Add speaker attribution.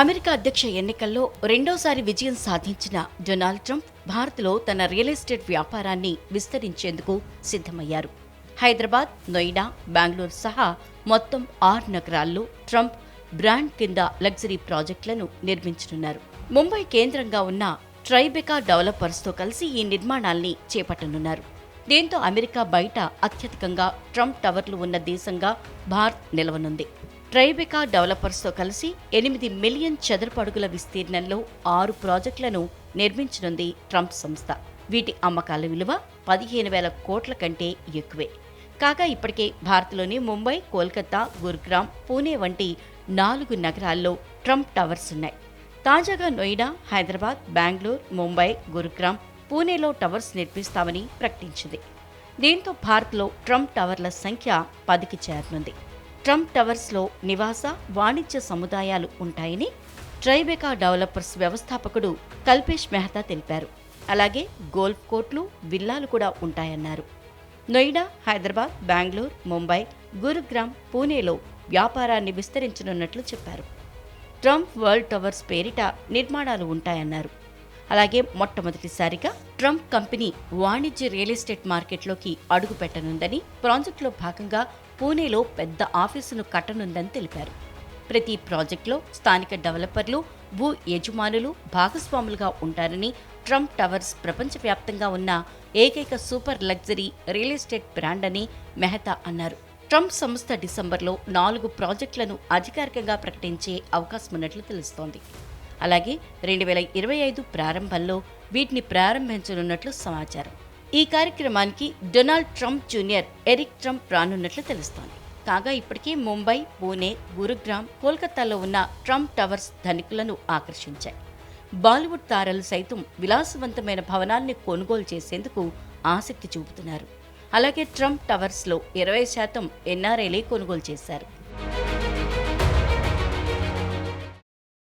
Speaker 1: America అధ్యక్ష ఎన్నికల్లో రెండోసారి విజయం సాధించిన డొనాల్డ్ ట్రంప్ భారత్లో తన రియల్ ఎస్టేట్ వ్యాపారాన్ని విస్తరించేందుకు సిద్ధమయ్యారు. హైదరాబాద్ నోయిడా బెంగళూరు సహా మొత్తం ఆరు నగరాల్లో ట్రంప్ బ్రాండ్ కింద లగ్జరీ ప్రాజెక్టులను నిర్మించనున్నారు. ముంబై కేంద్రంగా ఉన్న ట్రైబెకా డెవలపర్స్తో కలిసి ఈ నిర్మాణాల్ని చేపట్టనున్నారు. దీంతో అమెరికా బయట అత్యధికంగా ట్రంప్ టవర్లు ఉన్న దేశంగా భారత్ నిలవనుంది. ట్రైబెకా డెవలపర్స్తో కలిసి ఎనిమిది మిలియన్ చదరపు అడుగుల విస్తీర్ణంలో ఆరు ప్రాజెక్టులను నిర్మించనుంది ట్రంప్ సంస్థ. వీటి అమ్మకాల విలువ పదిహేను వేల కోట్ల కంటే ఎక్కువే. కాగా ఇప్పటికే భారత్లోని ముంబై కోల్కతా గురుగ్రామ్ పూణే వంటి నాలుగు నగరాల్లో ట్రంప్ టవర్స్ ఉన్నాయి. తాజాగా నోయిడా హైదరాబాద్ బెంగళూరు ముంబై గురుగ్రామ్ పూణేలో టవర్స్ నిర్మిస్తామని ప్రకటించింది. దీంతో భారత్లో ట్రంప్ టవర్ల సంఖ్య పదికి చేరనుంది. ట్రంప్ టవర్స్లో నివాస వాణిజ్య సముదాయాలు ఉంటాయని ట్రైబెకా డెవలపర్స్ వ్యవస్థాపకుడు కల్పేష్ మెహతా తెలిపారు. అలాగే గోల్ఫ్ కోర్టులు విల్లాలు కూడా ఉంటాయన్నారు. నోయిడా హైదరాబాద్ బెంగళూరు ముంబై గురుగ్రామ్ పూణేలో వ్యాపారాన్ని విస్తరించనున్నట్లు చెప్పారు. ట్రంప్ వరల్డ్ టవర్స్ పేరిట నిర్మాణాలు ఉంటాయన్నారు. అలాగే మొట్టమొదటిసారిగా ట్రంప్ కంపెనీ వాణిజ్య రియల్ ఎస్టేట్ మార్కెట్లోకి అడుగు పెట్టనుందని ప్రాజెక్టులో భాగంగా పూణేలో పెద్ద ఆఫీసును కట్టనుందని తెలిపారు. ప్రతి ప్రాజెక్టులో స్థానిక డెవలపర్లు భూ యజమానులు భాగస్వాములుగా ఉంటారని ట్రంప్ టవర్స్ ప్రపంచవ్యాప్తంగా ఉన్న ఏకైక super luxury real estate brand అని మెహతా అన్నారు. ట్రంప్ సంస్థ డిసెంబర్లో నాలుగు ప్రాజెక్టులను అధికారికంగా ప్రకటించే అవకాశం ఉన్నట్లు తెలుస్తోంది. అలాగే రెండు వేల ఇరవై ఐదు ప్రారంభంలో వీటిని ప్రారంభించనున్నట్లు సమాచారం. ఈ కార్యక్రమానికి Donald Trump junior Eric Trump రానున్నట్లు తెలుస్తోంది. కాగా ఇప్పటికే ముంబై పూణే గురుగ్రామ్ కోల్కతాలో ఉన్న ట్రంప్ టవర్స్ ధనికులను ఆకర్షించాయి. బాలీవుడ్ తారలు సైతం విలాసవంతమైన భవనాల్ని కొనుగోలు చేసేందుకు ఆసక్తి చూపుతున్నారు. అలాగే ట్రంప్ టవర్స్లో ఇరవై శాతం ఎన్ఆర్ఐలే కొనుగోలు చేశారు.